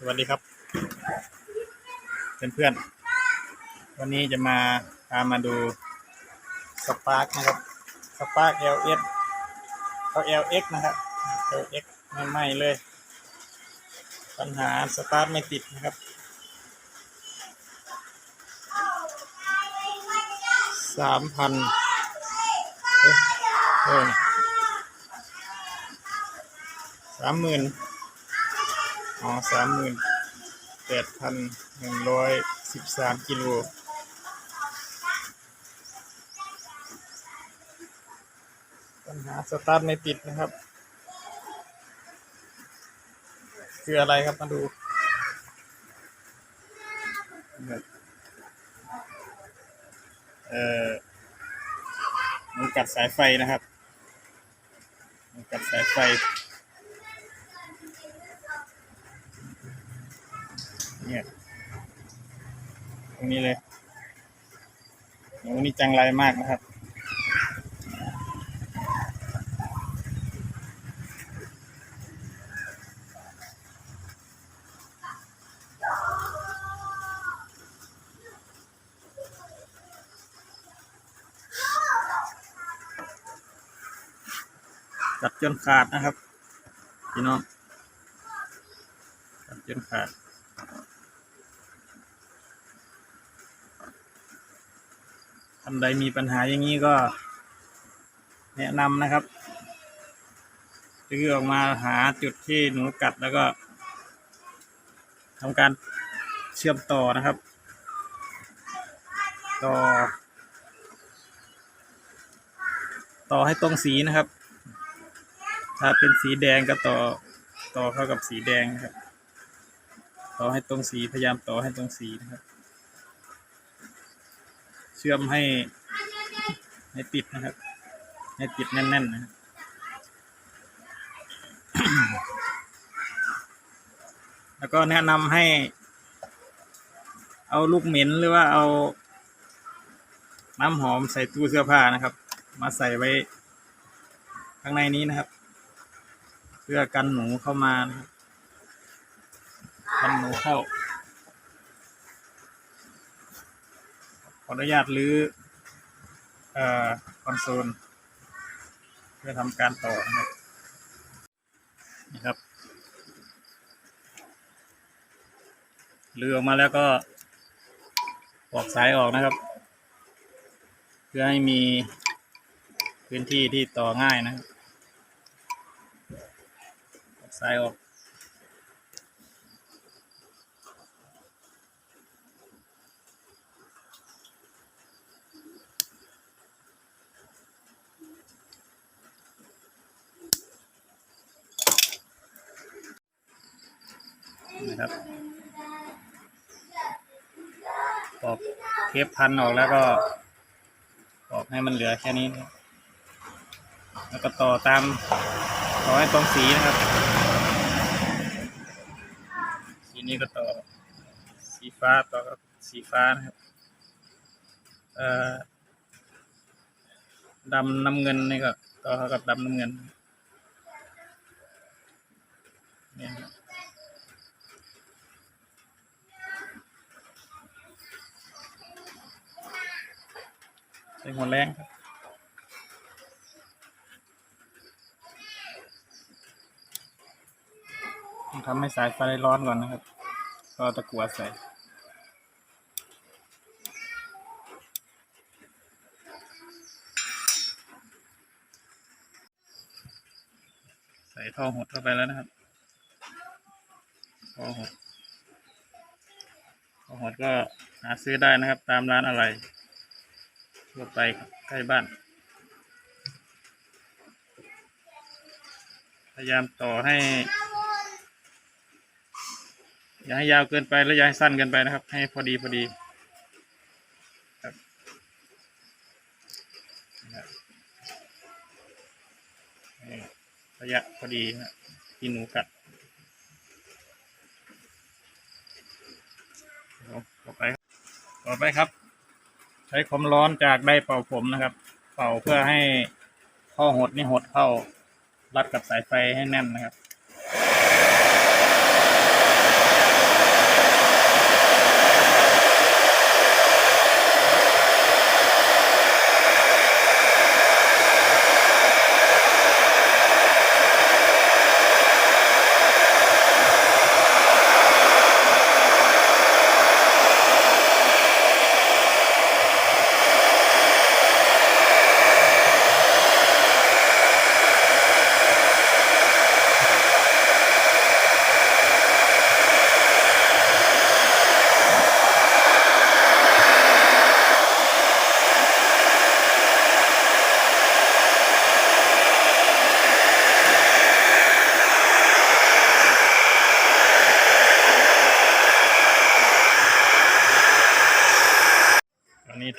สวัสดีครับ เพื่อนๆวันนี้จะมาพามาดูสปาร์กนะครับสปาร์ก LS เขา LX นะครับ LX ใหม่ๆเลย ปัญหาสตาร์ทไม่ติดนะครับ สามพันเออสามหมื่น อ๋อสามหมื่นแปดพันหนึ่งร้อยสิบสามกิโลปัญหาสตาร์ทไม่ติดนะครับ คืออะไรครับมาดูเอ่อมันกัดสายไฟนะครับมันกัดสายไฟ เนี่ย ตรงนี้เลยโอ้นี่จังไรมากนะครับกัดจนขาดนะครับ พี่น้องกัดจนขาด ท่านใดมีปัญหาอย่างนี้ก็ แนะนำนะครับคือออกมาหาจุดที่หนูกัดแล้วก็ทำการเชื่อมต่อนะครับ ต่อ ต่อให้ตรงสีนะครับ ถ้าเป็นสีแดงก็ต่อต่อเข้ากับสีแดงครับ ต่อให้ตรงสีพยายามต่อให้ตรงสีนะครับ เชื่อมให้ ให้ติดนะครับ ให้ติดแน่นๆนะครับแล้วก็แนะนำให้ เอาลูกเหม็นหรือว่าเอา น้ำหอมใส่ตู้เสื้อผ้านะครับ มาใส่ไว้ข้างในนี้นะครับ เพื่อกันหนูเข้ามานะครับกันหนูเข้า ขออนุญาตรื้อเอ่อคอนโซลเพื่อทำการต่อนะครับนี่ครับรื้อออกมาแล้วก็ปอกสายออกนะครับ เพื่อให้มีพื้นที่ที่ต่อง่ายนะครับปอกสายออก นะครับปอกเทปพันออกแล้วก็ปอกให้มันเหลือแค่นี้นะแล้วก็ต่อตามต่อให้ตรงสีนะครับ สีนี้ก็ต่อสีฟ้าต่อกับสีฟ้านะครับเอ่อดำน้ำเงินนี่ก็ต่อกับดำน้ำเงินเนี่ย ส่หัวแรงครับทำให้สายไฟร้อนก่อนนะครับ ก็ตะกัวใส่ใส่ท่อหดเข้าไปแล้วนะครับท่อหดท่อหดก็หาซื้อได้นะครับ ตามร้านอะไร ทั่วไปครับใกล้บ้าน พยายามต่อให้ อย่าให้ยาวเกินไปและอย่าให้สั้นเกินไปนะครับ ให้พอดีพอดีครับนะครับนี่ระยะพอดีนะที่หนูกัดต่อไปครับ ต่อไปครับ ใช้ความร้อนจากไดเป่าผมนะครับ เป่าเพื่อให้ข้อหดนี่หดเข้ารัดกับสายไฟให้แน่นนะครับ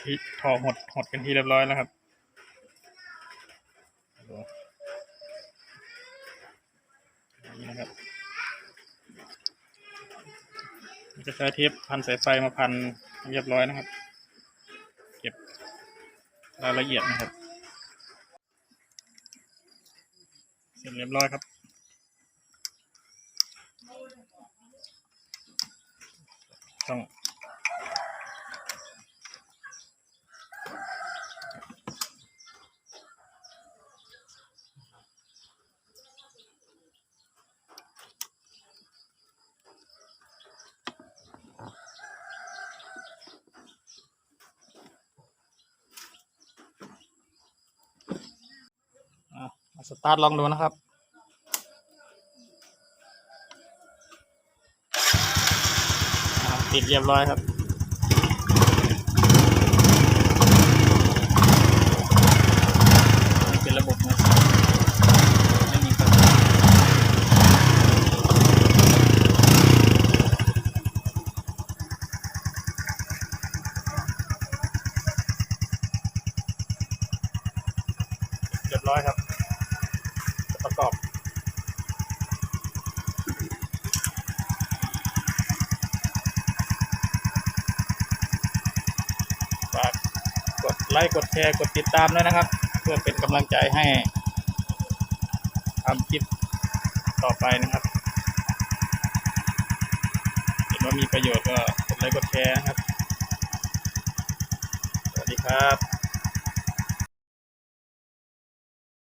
ที่ถอดหดหดกันที่เรียบร้อยแล้วครับนี่นะครับจะใช้เทปพันสายไฟมาพันเรียบร้อยนะครับ เก็บรายละเอียดนะครับ เสร็จเรียบร้อยครับต้อง สตาร์ทลองดูนะครับติดเรียบร้อยครับ นี่เป็นระบบมือสองไม่มีครับเรียบร้อยครับ ประกอบฝากกดไลค์กดแชร์กดติดตามด้วยนะครับ เพื่อเป็นกำลังใจให้ทำคลิปต่อไปนะครับเห็นว่ามีประโยชน์ก็กดไลค์กดแชร์นะครับ สวัสดีครับ